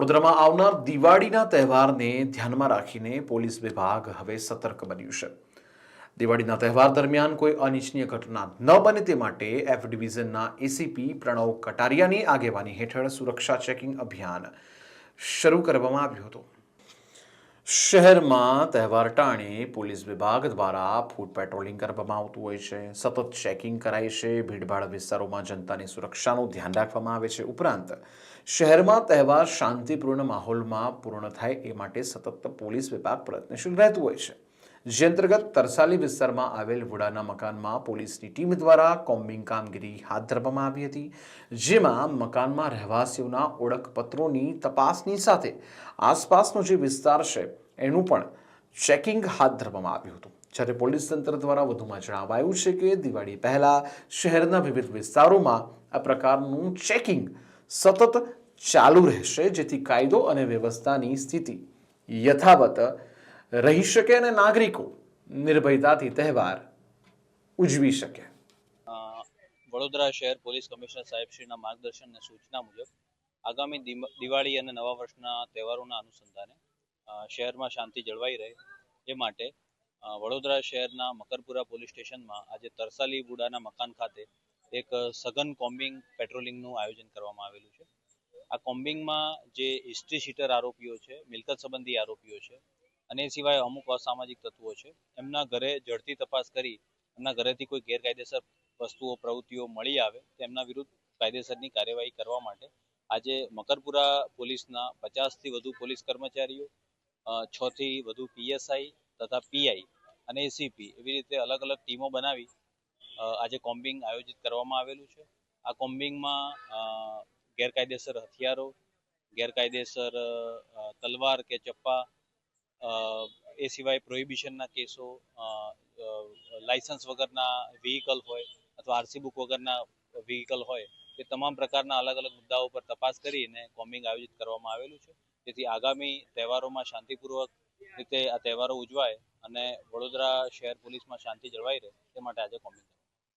વડોદરામાં આવનાર દિવાળીના તહેવારને ધ્યાનમાં રાખીને પોલીસ વિભાગ હવે સતર્ક બન્યું છે. દિવાળીના તહેવાર દરમિયાન કોઈ અનિચ્છનીય ઘટના ન બને તે માટે એફ ડિવિઝનના એસીપી પ્રણવ કટારિયાની આગેવાની હેઠળ સુરક્ષા ચેકિંગ અભિયાન શરૂ કરવામાં આવ્યું હતું. શહેરમાં તહેવાર ટાણે પોલીસ વિભાગ દ્વારા ફૂડ પેટ્રોલિંગ કરવામાં આવતું હોય છે. સતત ચેકિંગ કરાય છે. ભીડભાડ વિસ્તારોમાં જનતાની સુરક્ષાનું ધ્યાન રાખવામાં આવે છે. ઉપરાંત, શહેરમાં તહેવાર શાંતિપૂર્ણ માહોલમાં પૂર્ણ થાય એ માટે સતત પોલીસ વિભાગ પ્રયત્નશીલ રહેતું હોય છે. જે અંતર્ગત તરસાલી વિસ્તારમાં આવેલ વુડાના મકાનમાં પોલીસની ટીમ દ્વારા કોમ્બિંગ કામગીરી હાથ ધરવામાં આવી હતી, જેમાં મકાનમાં રહેવાસીઓના ઓળખપત્રોની તપાસની સાથે આસપાસનો જે વિસ્તાર છે, એનું પણ ચેકિંગ હાથ ધરવામાં આવ્યું હતું. જ્યારે પોલીસ તંત્ર દ્વારા વધુમાં જણાવાયું છે કે દિવાળી પહેલાં શહેરના વિવિધ વિસ્તારોમાં આ પ્રકારનું ચેકિંગ સતત ચાલુ રહેશે, જેથી કાયદો અને વ્યવસ્થાની સ્થિતિ યથાવત રહી શકે અને નાગરિકો નિર્ભયતાથી તહેવાર ઉજવી શકે. વડોદરા શહેર પોલીસ કમિશનર સાહેબશ્રીના માર્ગદર્શન અને સૂચના મુજબ આગામી દિવાળી અને નવા વર્ષના તહેવારોના અનુસંધાને શહેરમાં શાંતિ જળવાઈ રહે એ માટે વડોદરા શહેરના મકરપુરા પોલીસ સ્ટેશનમાં આજે તરસાલી બુડાના મકાન ખાતે એક સઘન કોમ્બિંગ પેટ્રોલિંગનું આયોજન કરવામાં આવેલું છે. આ કોમ્બિંગમાં જે હિસ્ટ્રી શીટર આરોપીઓ છે, મિલકત સંબંધી આરોપીઓ છે અને એ સિવાય અમુક અસામાજિક તત્વો છે. એમના ઘરે ઝડપી તપાસ કરી, એમના ઘરેથી કોઈ ગેરકાયદેસર વસ્તુઓ, પ્રવૃત્તિઓ મળી આવે, તો એમના વિરુદ્ધ કાયદેસરની કાર્યવાહી કરવા માટે આજે મકરપુરા પોલીસના પચાસથી વધુ પોલીસ કર્મચારીઓ છથી વધુ પીએસઆઈ તથા પીઆઈ અને એસીપી એવી રીતે અલગ અલગ ટીમો બનાવી આજે કોમ્બિંગ આયોજિત કરવામાં આવેલું છે. આ કોમ્બિંગમાં ગેરકાયદેસર હથિયારો, ગેરકાયદેસર તલવાર કે ચપ્પા એ સિવાય પ્રોહિબિશનના કેસો લાયસન્સ વગરના વ્હીકલ હોય અથવા આરસી બુક વગરના વ્હીકલ હોય, એ તમામ પ્રકારના અલગ અલગ મુદ્દાઓ પર તપાસ કરીને કોમ્બિંગ આયોજિત કરવામાં આવેલું છે. જેથી આગામી તહેવારોમાં શાંતિપૂર્વક રીતે આ તહેવારો ઉજવાય અને વડોદરા શહેર પોલીસમાં શાંતિ જળવાઈ રહે તે માટે આજે કોમ્બિંગ